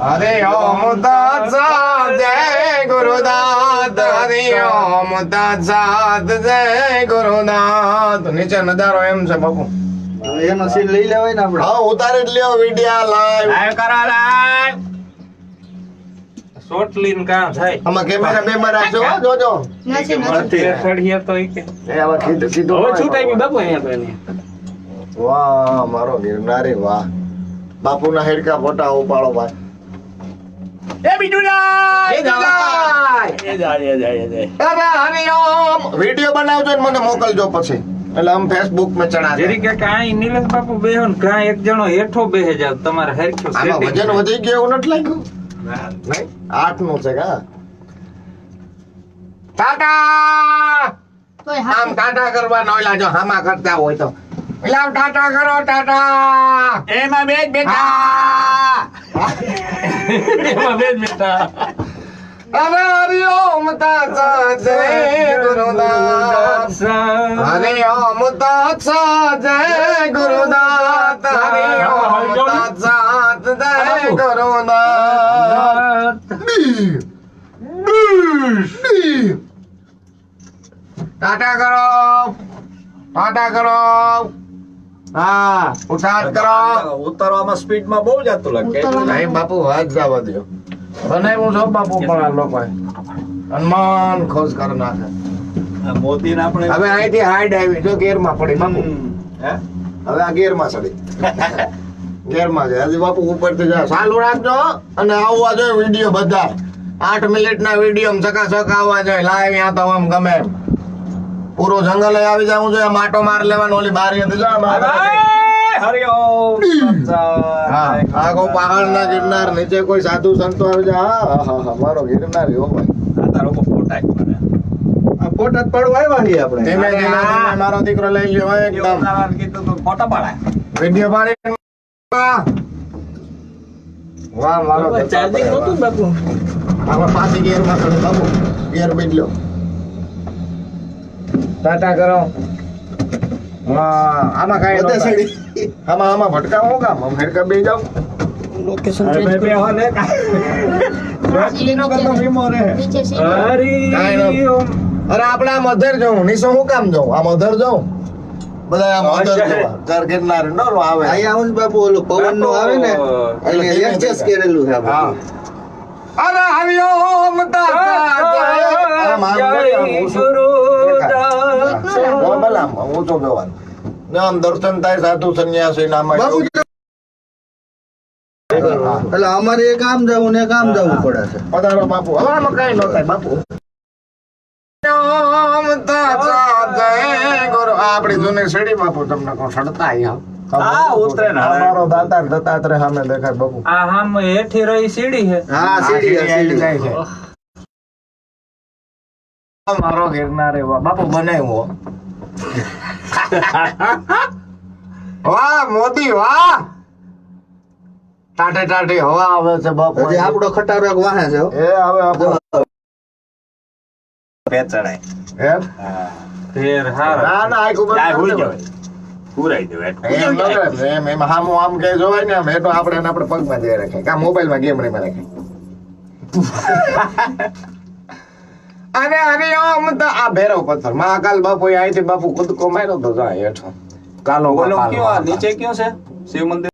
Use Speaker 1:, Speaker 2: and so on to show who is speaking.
Speaker 1: હરે ઓમ તત્સત જય ગુરુદાદ હરે ઓમ તત્સત જય ગુરુદાસ નીચે નજારો એમ છે બાપુ.
Speaker 2: એનો સીન લઈ લેવાય ને આપણે.
Speaker 1: હા ઉતારી જ લ્યો વિડિયા લાઈવ
Speaker 3: લાઈવ કરો લાઈવ શોર્ટ લીન કામ થાય?
Speaker 1: આમાં કેમેરા બેમેરા હો, જોજો.
Speaker 4: નથી. નથી
Speaker 3: તે સળીએ તો ઈ કે.
Speaker 1: એ આવા કીધું કીધું
Speaker 3: હવે શું ટાઈમ બાપુ અહીંયા તો
Speaker 1: વાહ મારો ગિરનારી વાહ. બાપુના હેડકા ફોટા ઉપાડો ભાઈ.
Speaker 3: એ બીજું
Speaker 1: વિડિયો બનાવજો મને મોકલજો પછી. એટલે આમ ફેસબુકમાં ચડા
Speaker 3: જેરી કે કાંઈ નીલેશ બાપુ બેહો ને કાંઈ એક જણો હેઠો બેહે જાવ તમારે હરખ્યું
Speaker 1: વજન વધી ગયું એવું નથી લાગ્યું? નહીં આઠ નો છે કા ટાટા આમ ટાટા કરવા નો લાજો હામા કરતા હોય તો. લાવ ટાટા કરો ટાટા!
Speaker 3: એમાં બે બેટા એમાં બે બેટા
Speaker 1: અરે હરિઓમ તાતા જય ગુરુદાસ હરે ઓમ તત્સત જય ગુરુદાસ હરે ઓમ તત્સત જય ગુરુદાસ ટાટા કરો. ટાટા કરો. હા ઉઠાટ કરો.
Speaker 2: ઉતારવામાં સ્પીડમાં બહુ જતું લાગે.
Speaker 1: નહીં બાપુ હાથ જવા દો બનાવ્યું છો બાપુ પણ આ લોકો હનુમાન ખોજ કર નાખે.
Speaker 2: મોતી ના પડે
Speaker 1: હવે અહીંથી હાઈડ આવી. જો ગેરમાં પડી બાપુ.
Speaker 2: હે?
Speaker 1: હવે આ ગેરમાં ચડી. ગેરમાં છે. હજી બાપુ ઉપરથી જા ચાલુ રાખજો અને આવવા જોઈએ વીડિયો બધા. આઠ મિનિટના વીડિયો ચકાચક આવવા જોઈએ. લાઈવ ત્યાં તો આમ ગમે એમ. પૂરો જંગલ આવી જવું જોઈએ માટો માર લેવાનો ઓલી બારી હતી જો પહાડના ગિરનાર નીચે કોઈ સાધુ સંતો આવી જાય હા હા હા મારો ગિરનાર એવો ભાઈ
Speaker 2: ફોટા પડવા આવ્યા છીએ આપણે.
Speaker 1: ધીમે ધીમે ધીમે મારો દીકરો લઈ લ્યો એકદમ.
Speaker 2: ફોટા પાડા
Speaker 1: વીડિયો પાડી. વાહ. મારો
Speaker 3: ચાર્જિંગ નતું બાપુ?
Speaker 1: આમાં પાછી ગેરમાં ચડે ગેર બદલ્યો. ટાટા કરો. આમાં કાંઈ. આમાં આમાં ભટકા હું કામ? આમ હેડકા બે જાવ
Speaker 4: લોકેશન
Speaker 2: ચેન્જ બે હો ને.
Speaker 4: નીચે
Speaker 1: કાંઈ
Speaker 4: છે
Speaker 3: હરિઓમ
Speaker 1: અરે આપણે આમ અધર જવું નીસો હું કામ જવું આમ અધર જવું બધા આમ અધર જવા. ચાર ગિરનાર નો આવે.
Speaker 2: અહીંયા આવું બાપુ ઓલું પવનનું આવે ને એટલે
Speaker 1: ધીમે
Speaker 2: કરેલું છે
Speaker 1: હા. અરે તાતા આમ ઓછો જવાનું ને આમ દર્શન થાય સાધુ સંન્યાસી નામ
Speaker 2: બાપુ એટલે અમારે એક આમ જવું ને એક આમ જવું પડે છે.
Speaker 1: પધારો બાપુ. હવે આમાં કઈ ન થાય બાપુ. ઓમ તાતા જય ગુરુ. આ આપણી જૂની સીડી બાપુ તમને કહું સડતા અહીંયા.
Speaker 2: હા, ઉતરે ને.
Speaker 1: અમારો સામે દેખાય બાપુ.
Speaker 3: આ હામ હેઠી રહી સીડી છે.
Speaker 2: હા સીડી સીડી
Speaker 1: જાય છે. મારો ગિરનાર એવા. બાપુ બનાવ્યો. વાહ મોદી વાહ. ટાટે ટાટે હવા આવે છે બાપુ.
Speaker 2: હજી આપણો ખટારો એક વાહે છે હો.
Speaker 1: એ આવે આપણો એમ?
Speaker 3: ફેર હા
Speaker 1: ના ના આખું બંધ
Speaker 3: ભૂલી. જવાય. પૂરાઈ દેવાય
Speaker 1: એમ એમ હામું આમ કે જોવાય ને મેં એ તો આપણે આપણે પગમાં જઈ રાખે. કા મોબાઈલમાં ગેમ રમી રાખે? અરે અરે આમ તો આ ભેરવ પથ્થર. મહાકાલ બાપુ અહીંથી બાપુ કૂદકો માર્યો તો જાય હેઠો. કાલો
Speaker 2: બોલો. કયો નીચે કયો છે? શિવ મંદિર?